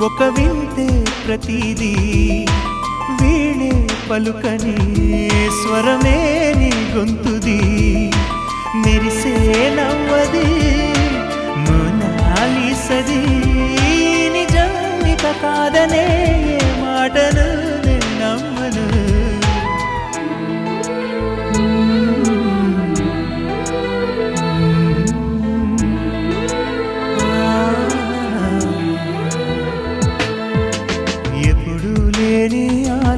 ఒక వింతే ప్రతిదీ వీణే పలుకని స్వరమే నీ గొంతుది. మెరిసే నవ్వది మోనాలిసది నిజానిక కాదనే